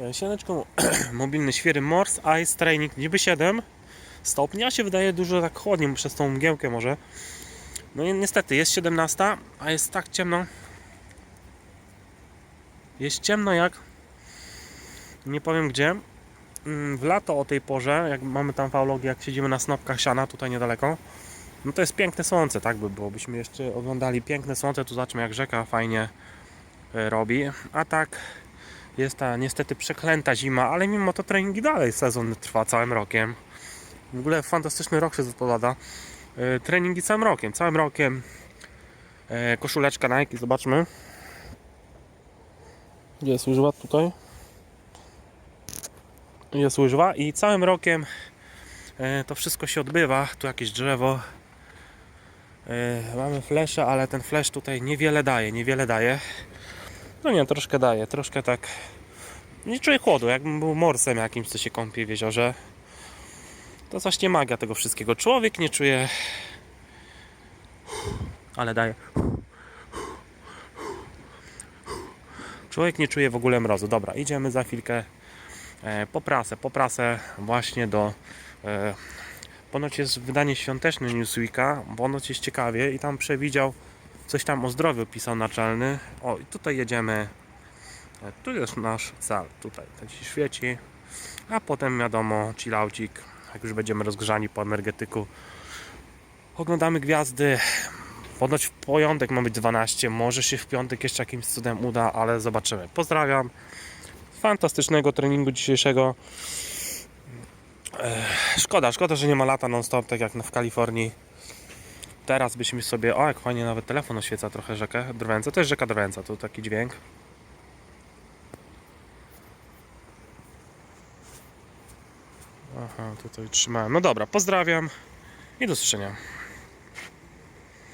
E, Sianeczko mobilny świery Morse Ice Training niby 7 stopni, a się wydaje dużo tak chłodniej przez tą mgiełkę może. No i niestety jest 17, a jest tak ciemno. Jest ciemno jak nie powiem gdzie. Mm, W lato o tej porze, jak mamy tam faulogię, jak siedzimy na snopkach siana tutaj niedaleko, no to jest piękne słońce, tak by było. Byśmy jeszcze oglądali piękne słońce, tu zobaczmy jak rzeka fajnie e, robi. A tak jest ta niestety przeklęta zima, ale mimo to treningi dalej sezon trwa całym rokiem. W ogóle fantastyczny rok się zapowiada. E, Treningi całym rokiem, całym rokiem. E, Koszuleczka Nike, zobaczmy. Jest łyżwa? Tutaj. Jest łyżwa i całym rokiem e, to wszystko się odbywa. Tu jakieś drzewo. Mamy flesze, ale ten flesz tutaj niewiele daje, niewiele daje. No nie, troszkę daje, troszkę tak. Nie czuję chłodu, jakbym był morsem jakimś, co się kąpie w jeziorze. To właśnie magia tego wszystkiego. Człowiek nie czuje. Ale daje. Człowiek nie czuje w ogóle mrozu. Dobra, idziemy za chwilkę e, po prasę. Po prasę właśnie do. E, ponoć jest wydanie świąteczne Newsweeka. Ponoć jest ciekawie i tam przewidział coś tam o zdrowiu pisał naczelny. O, i tutaj jedziemy. E, Tu jest nasz cel. Tutaj ten się świeci. A potem wiadomo, chillaucik. Jak już będziemy rozgrzani po energetyku. Oglądamy gwiazdy. Ponoć w piątek ma być 12. Może się w piątek jeszcze jakimś cudem uda, ale zobaczymy. Pozdrawiam. Fantastycznego treningu dzisiejszego. E, Szkoda, szkoda, że nie ma lata non-stop, tak jak w Kalifornii. Teraz byśmy sobie. O, jak fajnie nawet telefon oświeca trochę rzekę Drwęca. To jest rzeka Drwęca, tu taki dźwięk. Aha, tutaj trzymałem. No dobra, pozdrawiam i do usłyszenia.